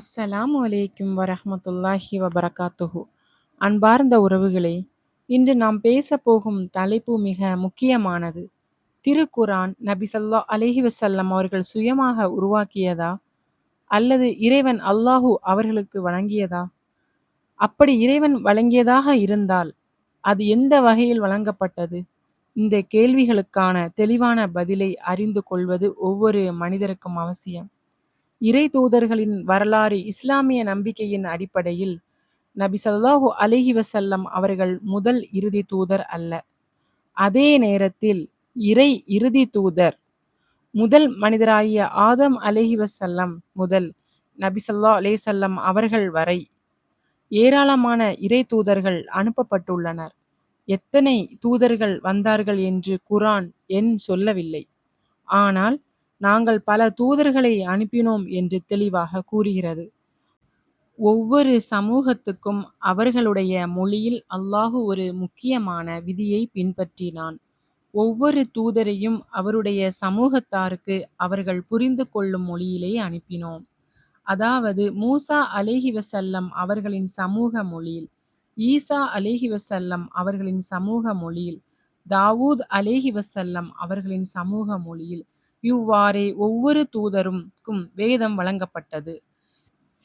அஸ்ஸலாமு வலைக்கும் வரஹ்மத்துல்லாஹி வபரகாத்துஹு. அன்பார்ந்த உறவுகளே இன்று நாம் பேச போகும் தலைப்பு மிக முக்கியமானது. திருக்குரான் நபி சல்லா அலஹி வசல்லம் அவர்கள் சுயமாக உருவாக்கியதா? அல்லது இறைவன் அல்லாஹு அவர்களுக்கு வழங்கியதா? அப்படி இறைவன் வழங்கியதாக இருந்தால் அது எந்த வகையில் வழங்கப்பட்டது? இந்த கேள்விகளுக்கான தெளிவான பதிலை அறிந்து கொள்வது ஒவ்வொரு மனிதருக்கும் அவசியம். இறை தூதர்களின் வரலாறு இஸ்லாமிய நம்பிக்கையின் அடிப்படையில் நபி சல்லாஹு அலிஹி வசல்லம் அவர்கள் முதல் இறுதி தூதர் அல்ல. அதே நேரத்தில் இறை இறுதி தூதர் முதல் மனிதராகிய ஆதம் அலிஹி வசல்லம் முதல் நபி சல்லா அலேசல்லம் அவர்கள் வரை ஏராளமான இறை தூதர்கள் அனுப்பப்பட்டுள்ளனர். எத்தனை தூதர்கள் வந்தார்கள் என்று குரான் எண் சொல்லவில்லை. ஆனால் நாங்கள் பல தூதர்களை அனுப்பினோம் என்று தெளிவாக கூறுகிறது. ஒவ்வொரு சமூகத்துக்கும் அவர்களுடைய மொழியில் அல்லாஹு ஒரு முக்கியமான விதியை பின்பற்றினான். ஒவ்வொரு தூதரையும் அவருடைய சமூகத்தாருக்கு அவர்கள் புரிந்து கொள்ளும் மொழியிலே அனுப்பினோம். அதாவது மூசா அலேஹி வசல்லம் அவர்களின் சமூக மொழியில் ஈசா அலேஹி வசல்லம் அவர்களின் சமூக மொழியில் தாவூத் அலேஹி வசல்லம் அவர்களின் சமூக மொழியில் இவ்வாறே ஒவ்வொரு தூதருக்கும் வேதம் வழங்கப்பட்டது.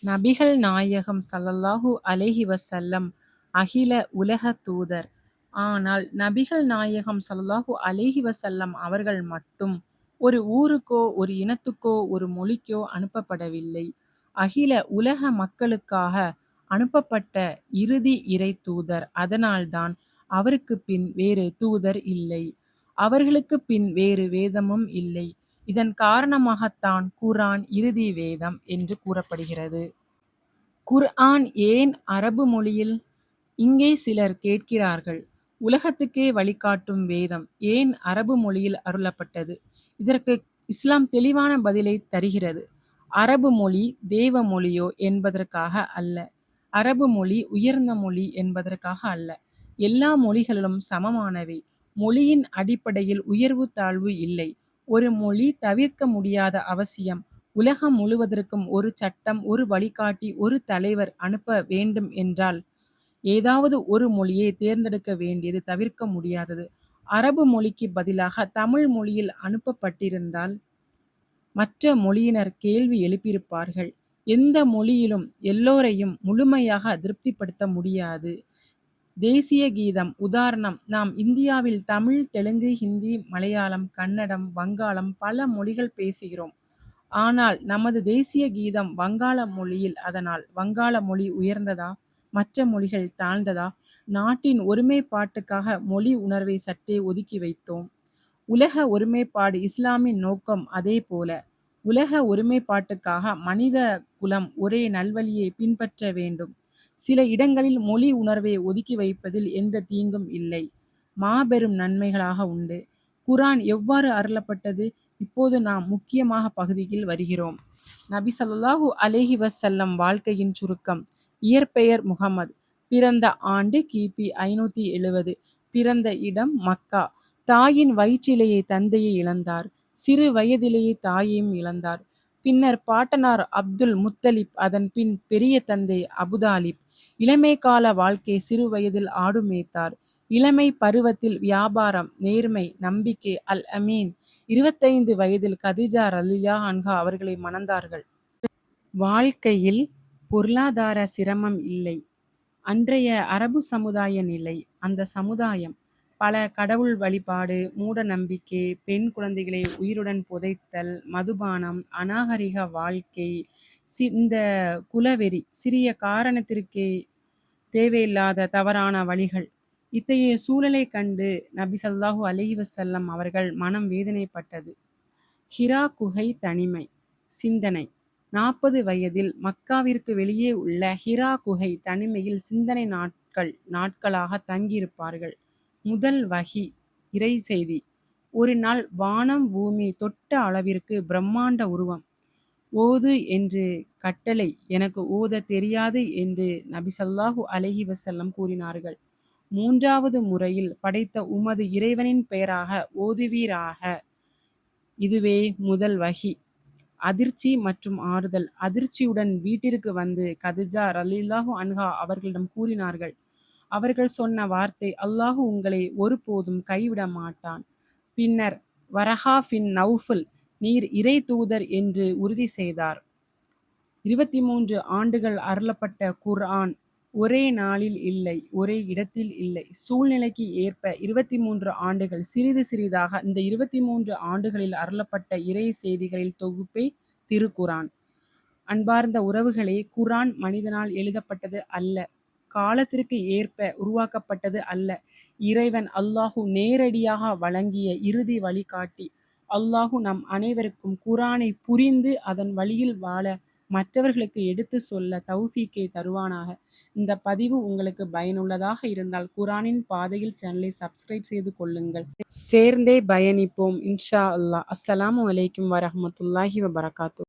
நபிகள் நாயகம் சல்லல்லாஹு அலைஹி வசல்லம் அகில உலக தூதர். ஆனால் நபிகள் நாயகம் சல்லாஹு அலேஹி வசல்லம் அவர்கள் மட்டும் ஒரு ஊருக்கோ ஒரு இனத்துக்கோ ஒரு மொழிக்கோ அனுப்பப்படவில்லை. அகில உலக மக்களுக்காக அனுப்பப்பட்ட இறுதி இறை தூதர். அதனால்தான் அவருக்கு பின் வேறு தூதர் இல்லை. அவர்களுக்கு பின் வேறு வேதமும் இல்லை. இதன் காரணமாகத்தான் குர்ஆன் இறுதி வேதம் என்று கூறப்படுகிறது. குர்ஆன் ஏன் அரபு மொழியில் இங்கே சிலர் கேட்கிறார்கள்? உலகத்துக்கே வழிகாட்டும் வேதம் ஏன் அரபு மொழியில் அருளப்பட்டது? இதற்கு இஸ்லாம் தெளிவான பதிலை தருகிறது. அரபு மொழி தேவ மொழியோ என்பதற்காக அல்ல. அரபு மொழி உயர்ந்த மொழி என்பதற்காக அல்ல. எல்லா மொழிகளிலும் சமமானவை. மொழியின் அடிப்படையில் உயர்வு தாழ்வு இல்லை. ஒரு மொழி தவிர்க்க முடியாத அவசியம். உலகம் முழுவதற்கும் ஒரு சட்டம் ஒரு வழிகாட்டி ஒரு தலைவர் அனுப்ப வேண்டும் என்றால் ஏதாவது ஒரு மொழியை தேர்ந்தெடுக்க வேண்டியது தவிர்க்க முடியாதது. அரபு மொழிக்கு பதிலாக தமிழ் மொழியில் அனுப்பப்பட்டிருந்தால் மற்ற மொழியினர் கேள்வி எழுப்பியிருப்பார்கள். எந்த மொழியிலும் எல்லோரையும் முழுமையாக திருப்திப்படுத்த முடியாது. தேசிய கீதம் உதாரணம். நாம் இந்தியாவில் தமிழ் தெலுங்கு ஹிந்தி மலையாளம் கன்னடம் வங்காளம் பல மொழிகள் பேசுகிறோம். ஆனால் நமது தேசிய கீதம் வங்காள மொழியில் அதனால் வங்காள மொழி உயர்ந்ததா? மற்ற மொழிகள் தாழ்ந்ததா? நாட்டின் ஒருமைப்பாட்டுக்காக மொழி உணர்வை சற்றே ஒதுக்கி வைத்தோம். உலக ஒருமைப்பாடு இஸ்லாமின் நோக்கம் அதே போல. உலக ஒருமைப்பாட்டுக்காக மனித குலம் ஒரே நல்வழியை பின்பற்ற வேண்டும். சில இடங்களில் மொழி உணர்வை ஒதுக்கி வைப்பதில் எந்த தீங்கும் இல்லை. மாபெரும் நன்மைகளாக உண்டு. குரான் எவ்வாறு அருளப்பட்டது? இப்போது நாம் முக்கியமாக பகுதியில் வருகிறோம். நபி சல்லாஹூ அலேஹி வசல்லம் வாழ்க்கையின் சுருக்கம். இயற்பெயர் முகமது பிறந்த ஆண்டு கிபி ஐநூத்தி எழுபது பிறந்த இடம் மக்கா. தாயின் வயிற்றிலேயே தந்தையை இழந்தார். சிறு வயதிலேயே தாயையும் இழந்தார். பின்னர் பாட்டனார் அப்துல் முத்தலிப் அதன் பின் பெரிய தந்தை அபுதாலிப் இளமை கால வாழ்க்கை சிறு வயதில் ஆடு மேய்த்தார். இளமை பருவத்தில் வியாபாரம் நேர்மை நம்பிக்கை அல் அமீன். இருபத்தைந்து வயதில் கதிஜா ரலியா அன்ஹா அவர்களை மணந்தார்கள். வாழ்க்கையில் பொருளாதார சிரமம் இல்லை. அன்றைய அரபு சமுதாய நிலை அந்த சமுதாயம் பல கடவுள் வழிபாடு மூட நம்பிக்கை பெண் குழந்தைகளை உயிருடன் புதைத்தல் மதுபானம் அநாகரிக வாழ்க்கை சி இந்த குலவெறி சிறிய காரணத்திற்கே தேவையில்லாத தவறான வழிகள். இத்தகைய சூழலை கண்டு நபி ஸல்லல்லாஹு அலைஹி அவர்கள் மனம் வேதனைப்பட்டது. ஹிரா குகை தனிமை சிந்தனை. நாற்பது வயதில் மக்காவிற்கு வெளியே உள்ள ஹிரா குகை தனிமையில் சிந்தனை நாட்கள் நாட்களாக தங்கியிருப்பார்கள். முதல் வகி இறை செய்தி. ஒரு நாள் வானம் பூமி தொட்ட அளவிற்கு பிரம்மாண்ட உருவம். ஓது என்று கட்டளை எனக்கு ஓத தெரியாது என்று நபி சல்லாஹு அலஹி வசல்லம் கூறினார்கள். மூன்றாவது முறையில் படைத்த உமது இறைவனின் பெயராக ஓதுவீராக. இதுவே முதல் வகி. அதிர்ச்சி மற்றும் ஆறுதல். அதிர்ச்சியுடன் வீட்டிற்கு வந்து கதிஜா ரலில்லாஹு அன்ஹா அவர்களிடம் கூறினார்கள். அவர்கள் சொன்ன வார்த்தை அல்லாஹு உங்களை ஒருபோதும் கைவிட மாட்டான். பின்னர் வரஹா ஃபின் நௌஃபல் நீர் இறை தூதர் என்று உறுதி செய்தார். இருபத்தி மூன்று ஆண்டுகள் அருளப்பட்ட குர்ஆன் ஒரே நாளில் இல்லை ஒரே இடத்தில் இல்லை. சூழ்நிலைக்கு ஏற்ப இருபத்தி மூன்று ஆண்டுகள் சிறிது சிறிதாக இந்த இருபத்தி மூன்று ஆண்டுகளில் அருளப்பட்ட இறை செய்திகளில் தொகுப்பே திருக்குரான் அன்பார்ந்த உறவுகளே குரான் மனிதனால் எழுதப்பட்டது அல்ல காலத்திற்கு ஏற்ப உருவாக்கப்பட்டது அல்ல. இறைவன் அல்லாஹு நேரடியாக வழங்கிய இறுதி வழிகாட்டி அல்லாஹு நம் அனைவருக்கும் குரானை புரிந்து அதன் வழியில் வாழ மற்றவர்களுக்கு எடுத்து சொல்ல தௌஃபீக்கை தருவானாக. இந்த பதிவு உங்களுக்கு பயனுள்ளதாக இருந்தால் குரானின் பாதையில் சேனலை சப்ஸ்கிரைப் செய்து கொள்ளுங்கள். சேர்ந்தே பயணிப்போம். இன்ஷா அல்லாஹ். அஸ்ஸலாமு வலைக்கம் வரஹமத்துல்லாஹி வபரகாத்து.